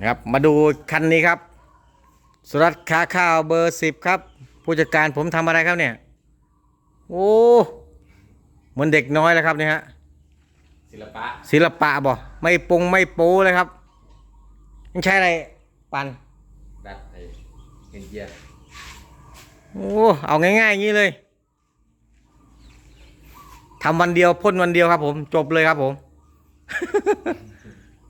นะครับ มาดูคันนี้ครับ สุรัตน์ค้าข้าวเบอร์สิบครับ ผู้จัดการผมทำอะไรครับเนี่ย โอ้เหมือนเด็กน้อยแล้วครับเนี่ยฮะศิลปะศิลปะบ่ไม่ปงไม่โป้เลยครับยังใช้อะไรปันดัดไอ้เอ็นเจียโอ้เอาง่ายๆอย่างนี้เลยทำวันเดียวพ่นวันเดียวครับผม จบเลยครับผม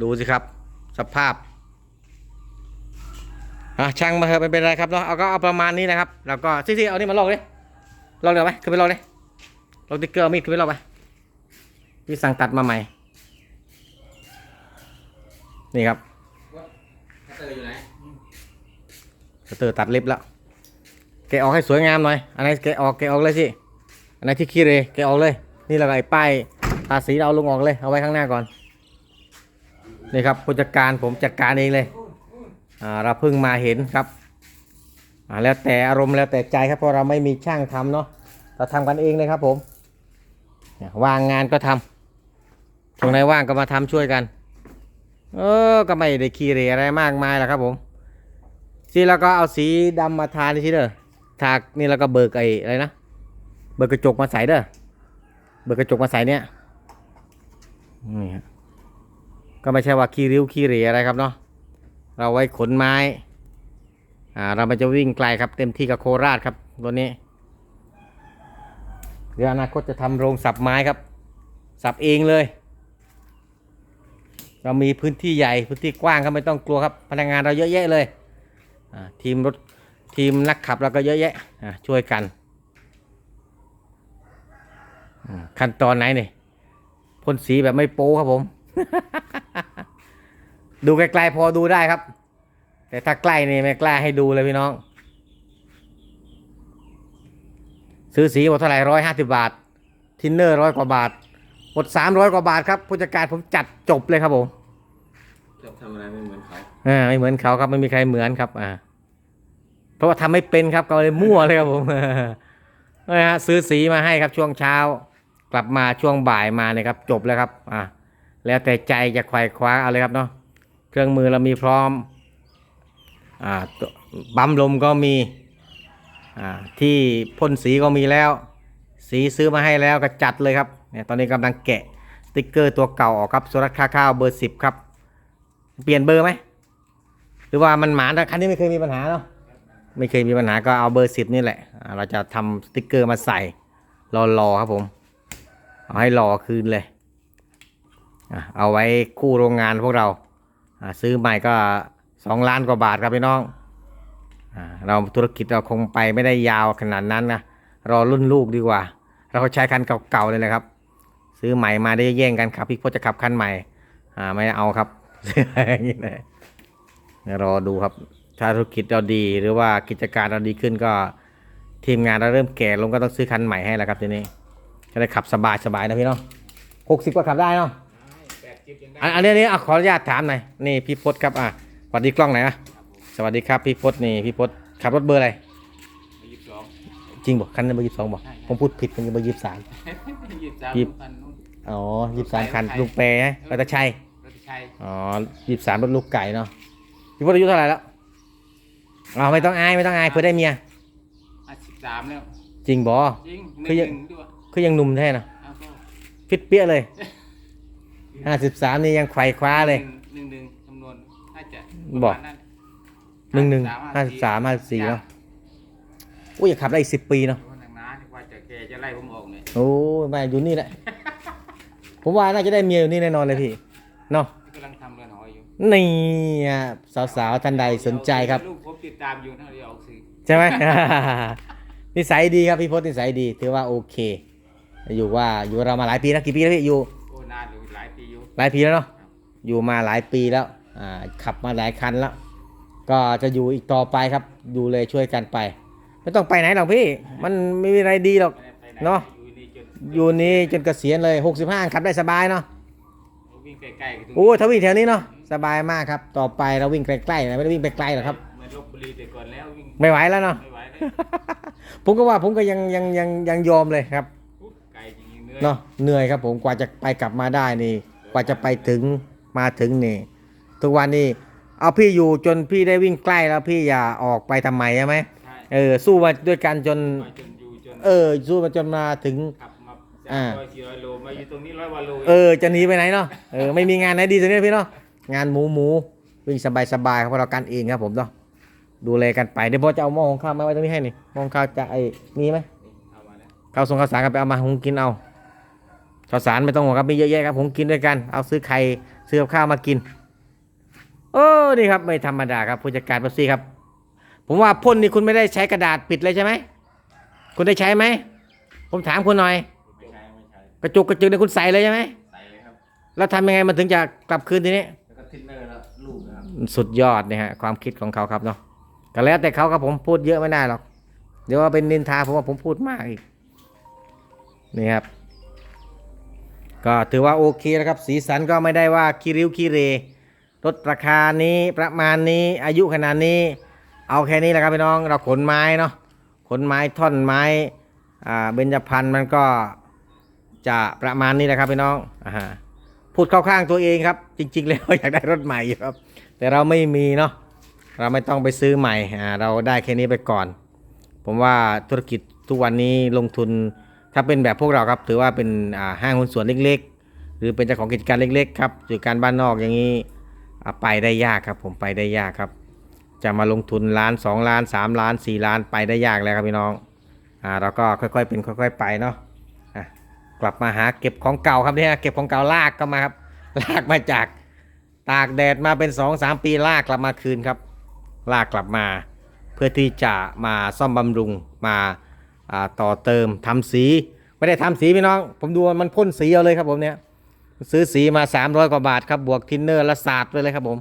ดูสิครับ สภาพ อะช่างมาเถอะไม่เป็นไรครับเนาะเอาก็เอาประมาณนี้นะครับ แล้วก็ซิซิเอานี่มาลอกเลยลอกเดี๋ยวไหมขึ้นไปลอกเลยลอกติ๊กเกอร์เอามีดขึ้นไปลอกไปพี่สั่งตัดมาใหม่ นี่ครับคัตเตอร์อยู่ไหนสเตอร์ตัดเล็บแล้วแกะออกให้สวยงามหน่อยอันไหนแกะออกแกะออกเลยสิอันไหนที่ขี้เรแกะออกเลย นี่แล้วก็ไอ้ป้ายทาสีเราเอาลงออกเลยเอาไว้ข้างหน้าก่อนนี่ครับผู้จัดการผมจัดการเองเลยอ่า เราเพิ่งมาเห็นครับอ่าแล้วแต่อารมณ์แล้วแต่ใจครับเพราะเราไม่มีช่างทำเนาะเราทำกันเองเลยครับผมว่างงานก็ทำตรงไหนว่างก็มาทำช่วยกัน เออก็ไม่ได้ขี้เรอะไรมากมายหรอกครับผมทีแล้วก็เอาสีดำมาทานี่ทีเด้อทานี่แล้วก็เบิกไอ้อะไรนะเบิกกระจกมาใส่เด้อเบิกกระจกมาใส่เนี่ยนี่ฮะก็ไม่ใช่ว่าขี้ริ้วขี้เรอะไรครับเนาะ เราไว้ขนไม้อ่าเรามันจะวิ่งไกลครับ เต็มที่กับโคราชครับตัวนี้เดี๋ยวอนาคตจะทำโรงสับไม้ครับ สับเองเลย เรามีพื้นที่ใหญ่พื้นที่กว้างครับไม่ต้องกลัวครับ พนักงานเราเยอะแยะเลยอ่าทีมรถทีมนักขับเราก็เยอะแยะอ่าช่วยกันอืมขั้นตอนไหนนี่พ่นสีแบบไม่โป้ครับผม ดูไกลๆพอดูได้ครับ แต่ถ้าใกล้นี่ไม่กล้าให้ดูเลยพี่น้อง ซื้อสีหมดเท่าไหร่ร้อยห้าสิบาท ทินเนอร์ร้อยกว่าบาทหมดสามร้อยกว่าบาทครับผู้จัดการผมจัดจบเลยครับผมชอบทำอะไรไม่เหมือนเขาอ่าไม่เหมือนเขาครับไม่มีใครเหมือนครับ อ่า เพราะว่าทำไม่เป็นครับก็เลยมั่วเลยครับผมนะฮะซื้อสีมาให้ครับช่วงเช้า กลับมาช่วงบ่ายมาเนี่ยครับ จบแล้วครับ อ่าแล้วแต่ใจจะไขว่คว้าเอาเลยครับเนาะ เครื่องมือเรามีพร้อมอ่าปั๊มลมก็มีอ่าที่พ่นสีก็มีแล้ว สีซื้อมาให้แล้วก็จัดเลยครับเนี่ยตอนนี้กำลังแกะสติ๊กเกอร์ตัวเก่าออกครับสุรัตค่าข้าวเบอร์สิบครับ เปลี่ยนเบอร์ไหมหรือว่ามันหมาแต่คันนี้ไม่เคยมีปัญหาเนาะไม่เคยมีปัญหาก็เอาเบอร์สิบนี่แหละ เราจะทำสติกเกอร์มาใส่รอๆครับผม เอาให้รอคืนเลย เอาไว้คู่โรงงานพวกเรา ซื้อใหม่ก็สองล้านกว่าบาทครับพี่น้องอาเราธุรกิจเราคงไปไม่ได้ยาวขนาดนั้นนะรอรุ่นลูกดีกว่า เราใช้คันเก่าๆเลยแหละครับ ซื้อใหม่มาได้แย่งกันขับพี่พจน์จะขับคันใหม่อ่าไม่เอาครับอย่างนี้เลยรอดูครับถ้าธุรกิจเราดีหรือว่ากิจการเราดีขึ้นก็ทีมงานเราเริ่มแก่ลงก็ต้องซื้อคันใหม่ให้แล้วครับทีนี้จะได้ขับสบายสบายๆนะพี่เนาะหกสิบก็ขับได้เนาะ แปดจิบยังได้อันอันนี้อันนี้อะขออนุญาตถามหน่อยนี่พี่พศครับอะสวัสดีกล้องหน่อยนะสวัสดีครับพี่พศนี่พี่พศขับรถเบอร์อะไรยี่สิบสองจริงบอกคันนี้เบอร์ยี่สิบสองบอกผมพูดผิดเป็นเบอร์ยี่สิบสาม ยี่สิบสามยี่สิบ พันนู่น อ๋อยี่สิบสามคันลุงเปย์นะรัตชัยรถชัยอ๋อยี่สิบสามรถลูกไก่เนาะพี่พศอายุเท่าไหร่แล้วอ๋อไม่ต้องอายไม่ต้องอายเพื่อได้เมียห้าสิบสามแล้วจริงบอ จริงหคือนึ่งยังหนึ่งด้วยคือยังหนุ่มแท้นะเอาก็ ฟิตเปี้ยเลย ห้าสิบสามนี่ยังไขว่คว้าเลย หนึ่งหนึ่งคำนวณน่าจะบอกประมาณนั้นหนึ่งหนึ่งห้าสิบสามห้าสิบสี่เนาะอุ้ยอยากขับได้อีกสิบปีเนาะโอ้หนักหนาที่ว่าจะแกจะไล่ผมออกเนี่ยโอ้ยมาอยู่นี่แหละ ผมว่าน่าจะได้เมียอยู่นี่แน่นอนเลยพี่เนาะกำลังทำเรือนหออยู่นี่อะสาวๆท่านใดสนใจครับ ลูกผมติดตามอยู่นะเดี๋ยวออกสื่อใช่ไหม นิสัยดีครับพี่พจน์นิสัยดีถือว่าโอเค อยู่ว่าอยู่กับเรามาหลายปีแล้วกี่ปีแล้วพี่อยู่โอ้นานอยู่หลายปีอยู่ หลายปีแล้วเนาะอยู่มาหลายปีแล้วอ่าขับมาหลายคันแล้ว ก็จะอยู่อีกต่อไปครับอยู่เลยช่วยกันไป ไม่ต้องไปไหนหรอกพี่ มันไม่มีอะไรดีหรอกไม่ได้ไปไหนเนาะอยู่นี่จนอยู่นี้จนเกษียณเลย 65ขับได้สบายเนาะวิ่งใกล้ๆกันถึงโอ้ถ้าวิ่งแถวนี้เนาะสบายมากครับ ต่อไปเราวิ่งใกล้ๆนะไม่ได้วิ่งไปไกลหรอกครับเหมือนลบบุรีแต่ก่อนแล้ววิ่งไม่ไหวแล้วเนาะไม่ไหวเลยผมก็ว่าผมก็ยังยังยังยังยอมเลยครับอุ๊ยไกลจริงๆเนื้อเนาะเหนื่อยครับผมกว่าจะไปกลับมาได้นี่ กว่าจะไปถึงมาถึงนี่ ทุกวันนี้ เอาพี่อยู่จนพี่ได้วิ่งใกล้แล้วพี่อย่าออกไปทำไมใช่ไหมใช่เออสู้มาด้วยกันจนมาจนอยู่จนเออ สู้มาจนมาถึงขับมาอ่าสามร้อยสี่ร้อยโลมาอยู่ตรงนี้ร้อยกว่าโลเออจะหนีไปไหนเนาะเออไม่มีงานไหนดีตรงนี้พี่เนาะงานหมูหมูวิ่งสบายสบายๆครับเพราะเรากันเองครับผมเนาะดูแลกันไปเดี๋ยวพอจะเอาหม้อของข้าวมาไว้ตรงนี้ให้นี่หม้อของข้าวจะไอ้มีไหมเอามาแล้วข้าวส่งข้าวสารกันไปเอามาหุงกินเอา ข้าวสารไม่ต้องห่วงครับมีเยอะแยะครับหุงกินด้วยกัน เอาซื้อไข่ซื้อกับข้าวมากิน โอ้นี่ครับไม่ธรรมดาครับผู้จัดการเป๊ปซี่ครับ ผมว่าพ่นนี่คุณไม่ได้ใช้กระดาษปิดเลยใช่ไหมคุณได้ใช้ไหมผมถามคุณหน่อย ไม่ใช่ไม่ใช่กระจุกกระจึกเนี่ยคุณใส่เลยใช่ไหมใส่เลยครับแล้วทำยังไงมันถึงจะกลับคืนทีนี้ แล้วก็ทินเนอร์แล้วลูกนะครับสุดยอดเนี่ยฮะความคิดของเขาครับเนาะก็แล้วแต่เขาครับผมพูดเยอะไม่ได้หรอก เดี๋ยวว่าเป็นนินทาผมว่าผมพูดมากอีกนี่ครับ ก็ถือว่าโอเคแล้วครับ สีสันก็ไม่ได้ว่าคิริ้วคิเรลดราคานี้ประมาณนี้อายุขนาดนี้ เอาแค่นี้แหละครับพี่น้องเราขนไม้เนาะขนไม้ท่อนไม้อ่าเบญจพรรณมันก็จะประมาณนี้แหละครับพี่น้องอ่าพูดเข้าข้างตัวเองครับ จริง ๆ แล้วอยากได้รถใหม่ครับ แต่เราไม่มีเนาะเราไม่ต้องไปซื้อใหม่อ่าเราได้แค่นี้ไปก่อน ผมว่าธุรกิจทุกวันนี้ลงทุน ถ้าเป็นแบบพวกเราครับถือว่าเป็นห้างหุ้นส่วนเล็ก ๆ หรือเป็นเจ้าของกิจการเล็ก ๆ ครับกิจการบ้านนอกอย่างนี้ไปได้ยากครับ ผมไปได้ยากครับ จะมาลงทุนล้าน2ล้าน3ล้าน4ล้านไปได้ยากแล้วครับพี่น้องอ่าเราก็ค่อยๆเป็นค่อย ๆ ไปเนาะะกลับมาหาเก็บของเก่าครับเนี่ยเก็บของเก่าลากก็มาครับลากมาจากตากแดดมาเป็น2-3ปีลากกลับมาคืนครับ ลากกลับมา เพื่อที่จะมาซ่อมบำรุงมา ต่อเติมทำสี ไม่ได้ทำสีพี่น้อง ผมดูมันพ่นสีเอาเลยครับผมเนี่ยซื้อสีมา 300 กว่าบาทครับบวกทินเนอร์และสาดไปเลยครับผม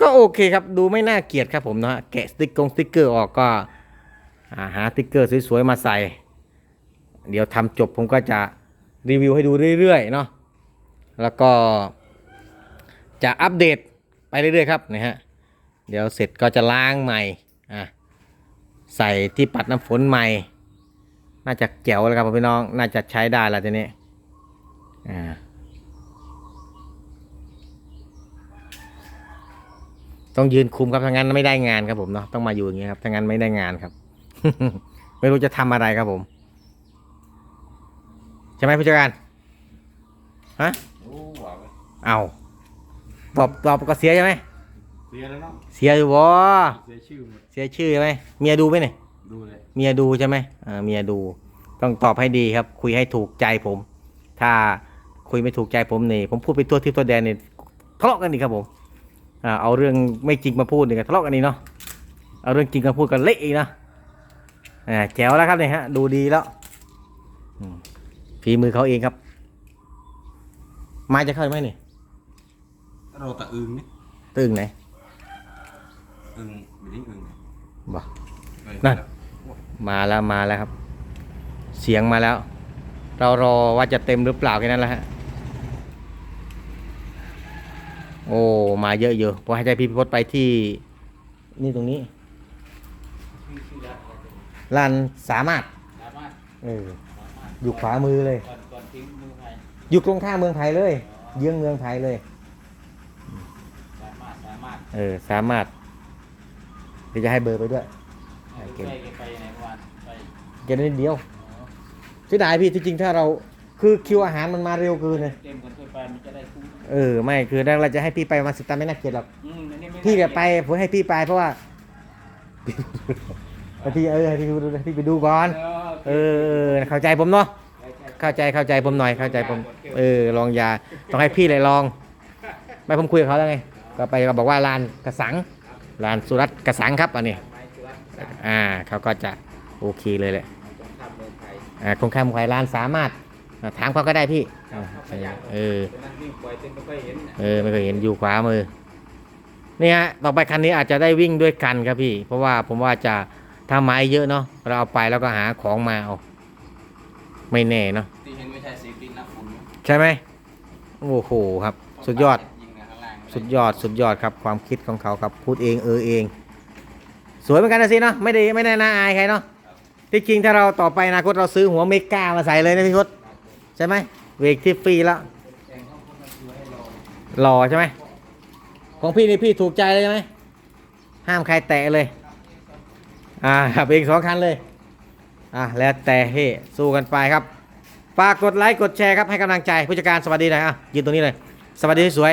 ก็โอเคครับดูไม่น่าเกลียดครับผมนะฮะแกะสติ๊กกงสติ๊กเกอร์ออกก็าหาสติ๊กเกอร์สวยๆมาใส่ เดี๋ยวทำจบผมก็จะรีวิวให้ดูเรื่อยๆเนาะแล้วก็จะอัปเดตไปเรื่อยๆครับนะฮะเดี๋ยวเสร็จก็จะล้างใหม่อะ ใส่ที่ปัดน้ำฝนใหม่ น่าจะแจ๋วแล้วครับพี่น้อง น่าจะใช้ได้แล้วทีนี้อ่าต้องยืนคุมครับถ้างั้นไม่ได้งานครับผมเนาะต้องมาอยู่อย่างเงี้ยครับถ้างั้นไม่ได้งานครับ ไม่รู้จะทำอะไรครับผมใช่ไหมผู้จัดการฮะโอ้หวานเลยเอาตอบตอบก็เสียใช่ไหม เสียแล้วเนาะเสียอยู่บ่เสียชื่อหมดเสียชื่อใช่ไหมเมียดูไหมเนี่ยดูเลยเมียดูใช่ไหมอ่าเมียดู ต้องตอบให้ดีครับ คุยให้ถูกใจผม ถ้าคุยไม่ถูกใจผมนี่ผมพูดไปทั่วทิศทั่วแดนนี่ทะเลาะกันอีกครับผมอ่าเอาเรื่องไม่จริงมาพูดนี่ก็ทะเลาะกันนี่เนาะเอาเรื่องจริงมาพูดกันเละอีกนะอ่าแจ๋วแล้วครับเนี่ยฮะ ดูดีแล้วอืมฝีมือเขาเองครับ มาจะเข้าไหมนี่เราตะอึงนี่ตึงไหน อึงไม่ได้อึงบ่นั่นมาแล้วมาแล้วครับ เสียงมาแล้ว เรารอว่าจะเต็มหรือเปล่าแค่นั้นแหละฮะโอ้มาเยอะอยู่พอให้ใจพี่พิพศไปที่ นี่ตรงนี้ลานสามารถสามารถเออสามารถอยู่ขวามือเลยก่อนก่อนทิ้งมือไทยอยู่ตรงข้ามเมืองไทยเลย เยื้องเมืองไทยเลยสามารถสามารถเออ สามารถ เดี๋ยวจะให้เบอร์ไปด้วยเอาโอเคไปไปไหนเมื่อวานไปแค่นิดเดียวเสียดายพี่ที่จริงถ้าเราคือคิวอาหารมันมาเร็วเกินเลยเต็มกันทั่วไปมันจะได้คุ้มเออไม่คือถ้าเราจะให้พี่ไปมาสิบตันไม่น่าเกลียดหรอกอืมอันนี้ไม่พี่เดี๋ยวน่าไปผมให้พี่ไปเพราะว่าให้พี่เออให้พี่ดูให้พี่ไปดูก่อนเอเอออเออเข้าใจผมเนาะใช่ใช่เข้าใจเข้าใจผมหน่อยเข้าใจผมเออลองยาต้องให้พี่เลยลอง ไม่ผมคุยกับเขาแล้วไงก็ไปก็บอกว่าลานกระสัง ลานสุรัตน์กระสังครับอันนี้ไม้สุรัตน์สามอ่าเขาก็จะโอเคเลยแหละตรงข้ามเมืองไทยอ่าคงข้ามควายลานสามารถอ่าถามเขาก็ได้พี่ครับเข้าไปยังเออตอนนั้นวิ่งปล่อยเต็มไม่ค่อยเห็นน่ะเออไม่เคยเห็นอยู่ขวามือนี่ฮะต่อไปคันนี้อาจจะได้วิ่งด้วยกันครับพี่ เพราะว่าผมว่าจะถ้าไม้เยอะเนาะเราเอาไปแล้วก็หาของมาเอาไม่แน่เนาะที่เห็นไม่ใช่สีปินนะฝุ่นใช่ไหมโอ้โหครับ สุดยอดยิงข้างล่าง สุดยอดสุดยอดครับความคิดของเขาครับพูดเองเออเอง สวยเหมือนกันนะสิเนาะไม่ได้ไม่ได้น่าอายใครเนาะที่จริงถ้าเราต่อไปอนาคตเราซื้อหัวเมกามาใส่เลยนะพี่พศใช่ไหมเวกที่ฟรีแล้วหล่อใช่ไหมของพี่นี่พี่ถูกใจเลยใช่ไหมห้ามใครแตะเลย อ่าขับเองสองคันเลย อะแล้วแต่เฮ้สู้กันไปครับฝากกดไลค์กดแชร์ครับให้กำลังใจผู้จัดการสวัสดีหน่อยอะยืนตรงนี้เลย สวัสดีสวย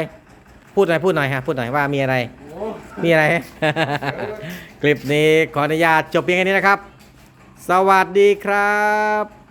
พูดหน่อยพูดหน่อยฮะพูดหน่อยว่ามีอะไร มีอะไร คลิปนี้ขออนุญาตจบเพียงแค่นี้นะครับ สวัสดีครับ